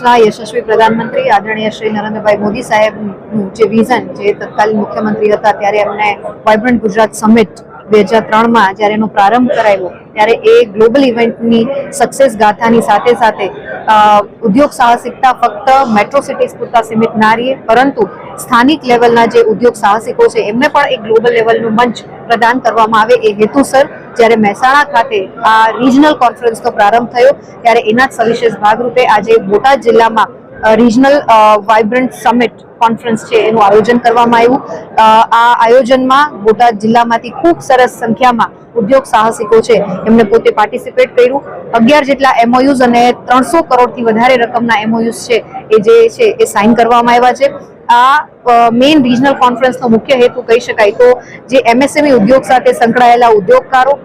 ના યશસ્વી પ્રધાનમંત્રી આદરણીય શ્રી નરેન્દ્રભાઈ મોદી સાહેબનું જે વિઝન જે તત્કાલીન મુખ્યમંત્રી હતા ત્યારે એમને વાઇબ્રન્ટ ગુજરાત સમિટ બે હજાર ત્રણમાં જ્યારે એનો પ્રારંભ કરાવ્યો ત્યારે એ ગ્લોબલ ઇવેન્ટની સક્સેસ ગાથાની સાથે સાથે ઉદ્યોગ સાહસિકતા ફક્ત મેટ્રો સિટીઝ પૂરતા સીમિત ના રહીએ પરંતુ સ્થાનિક લેવલના જે ઉદ્યોગ સાહસિકો છે, એમને પણ એક ગ્લોબલ લેવલનું મંચ પ્રદાન કરવામાં આવે એ હેતુસર જ્યારે મહેસાણા ખાતે આ રિજનલ કોન્ફરન્સનો પ્રારંભ થયો, ત્યારે એના જ સવિશેષ ભાગરૂપે આજે બોટાદ જિલ્લામાં રિજનલ વાઇબ્રન્ટ સમિટ કોન્ફરન્સ છે, એનું આયોજન કરવામાં આવ્યું. આ આયોજનમાં બોટાદ જિલ્લામાંથી ખૂબ સરસ સંખ્યામાં ઉદ્યોગ સાહસિકો છે, એમને પોતે પાર્ટિસિપેટ કર્યું. અગિયાર જેટલા એમઓયુઝ અને ત્રણસો કરોડથી વધારે રકમના એમઓયુઝ છે, એ જે છે, એ સાઇન કરવામાં આવ્યા છે. આ મેઇન રિજનલ કોન્ફરન્સનો મુખ્ય હેતુ કહી શકાય તો, જે એમએસએમઈ ઉદ્યોગ સાથે સંકળાયેલા ઉદ્યોગકારો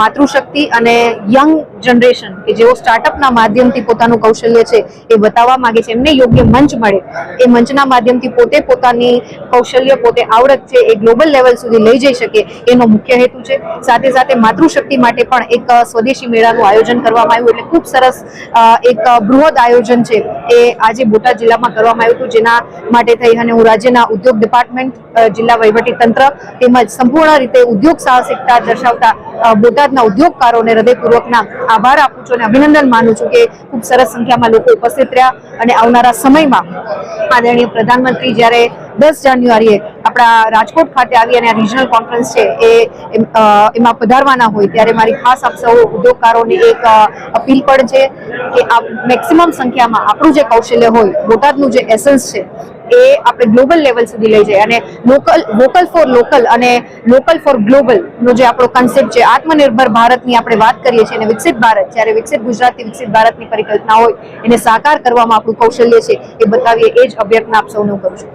માતૃશક્તિ અને યંગ જનરેશન કે જેઓ સ્ટાર્ટઅપના માધ્યમથી પોતાનું કૌશલ્ય છે એ બતાવવા માંગે છે, એમને યોગ્ય મંચ મળે. એ મંચના માધ્યમથી પોતે પોતાની કૌશલ્ય, પોતે આવડત છે એ ગ્લોબલ લેવલ સુધી લઈ જઈ શકે એનો મુખ્ય હેતુ છે. સાથે સાથે માતૃશક્તિ માટે પણ એક સ્વદેશી મેળાનું આયોજન કરવામાં આવ્યું એટલે ખૂબ સરસ એક બૃહદ આયોજન છે એ આજે બોટાદ જિલ્લામાં કરવામાં આવ્યું હતું. જેના માટે થઈ અને હું રાજ્યના ઉદ્યોગ ડિપાર્ટમેન્ટ જિલ્લા વહીવટી તંત્ર તેમજ સંપૂર્ણ રીતે ઉદ્યોગ સાહસિકતા દર્શાવતા બોટાદના ઉદ્યોગકારોને હૃદયપૂર્વકના આભાર આપું છું અને અભિનંદન માનું છું કે ખૂબ સરસ સંખ્યામાં લોકો ઉપસ્થિત રહ્યા અને આવનારા સમયમાં આદરણીય પ્રધાનમંત્રી જ્યારે દસ જાન્યુઆરીએ આપણા રાજકોટ ખાતે આવી અને આ રિજનલ કોન્ફરન્સ છે, એ એમાં પધારવાના હોય ત્યારે મારી ખાસ આપ સૌ ઉદ્યોગકારોને એક અપીલ પણ છે કે આ મેક્સિમમ સંખ્યામાં આપણું જે કૌશલ્ય હોય, બોટાદનું જે એસન્સ છે એ આપણે ગ્લોબલ લેવલ સુધી લઈ જાય. અને લોકલ વોકલ ફોર લોકલ અને લોકલ ફોર ગ્લોબલ નો જે આપણો કન્સેપ્ટ છે, આત્મનિર્ભર ભારતની આપણે વાત કરીએ છીએ અને વિકસિત ભારત, જ્યારે વિકસિત ગુજરાતથી વિકસિત ભારતની પરિકલ્પના હોય, એને સાકાર કરવામાં આપણું કૌશલ્ય છે, એ બતાવીએ એ જ અભ્યર્થના આપ સૌનું કરું છું.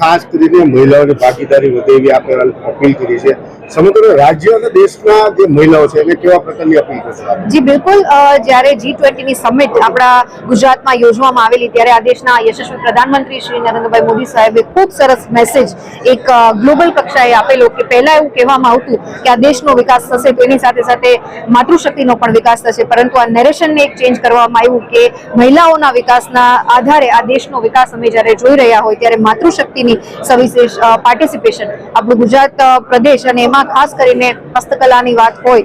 ખાસ કરીને મહિલાઓની ભાગીદારી વધે એવી આપણે અપીલ કરી છે. સમગ્ર રાજ્ય અને દેશના જે મહિલાઓ છે એને કેવા પ્રકારની અપીલ કરશો જી, બિલકુલ. જ્યારે જી ટ્વેન્ટીની સમિટ આપણા ગુજરાતમાં યોજવામાં આવેલી, ત્યારે આ દેશના યશસ્વી પ્રધાનમંત્રી શ્રી નરેન્દ્રભાઈ મોદી સાહેબે ખૂબ સરસ મેસેજ એક ગ્લોબલ કક્ષાએ આપેલો કે પહેલા એવું કહેવામાં આવતું કે આ દેશનો વિકાસ થશે તેની સાથે સાથે માતૃશક્તિનો પણ વિકાસ થશે. પરંતુ આ નેરેશનને એક ચેન્જ કરવામાં આવ્યું કે મહિલાઓના વિકાસના આધારે આ દેશનો વિકાસ અમે જ્યારે જોઈ રહ્યા હોય, ત્યારે માતૃશક્તિની સવિશેષ પાર્ટિસિપેશન આપણું ગુજરાત પ્રદેશ અને એમાં ખાસ કરીને હસ્તકલાની વાત હોય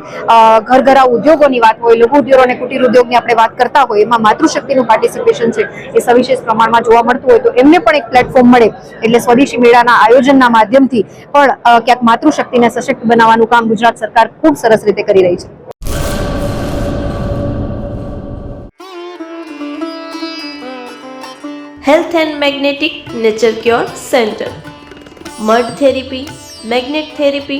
ઘરઘરા ઉદ્યોગોની વાત હોય લઘુ ઉદ્યોગ અને કુટીર ઉદ્યોગની આપણે વાત કરતા હોય, એમાં માતૃશક્તિનું પાર્ટિસિપેશન છે. એ સવિશેષ પ્રમાણમાં જોવા મળતું હોય તો એમને પણ એક પ્લેટફોર્મ મળે. એટલે સ્વદેશી મેળાના આયોજનના માધ્યમથી પણ ક્યાંક માતૃશક્તિને સશક્ત બનાવવાનું કામ ગુજરાત સરકાર ખૂબ સરસ રીતે કરી રહી છે. Health and magnetic nature cure centre mud therapy magnet therapy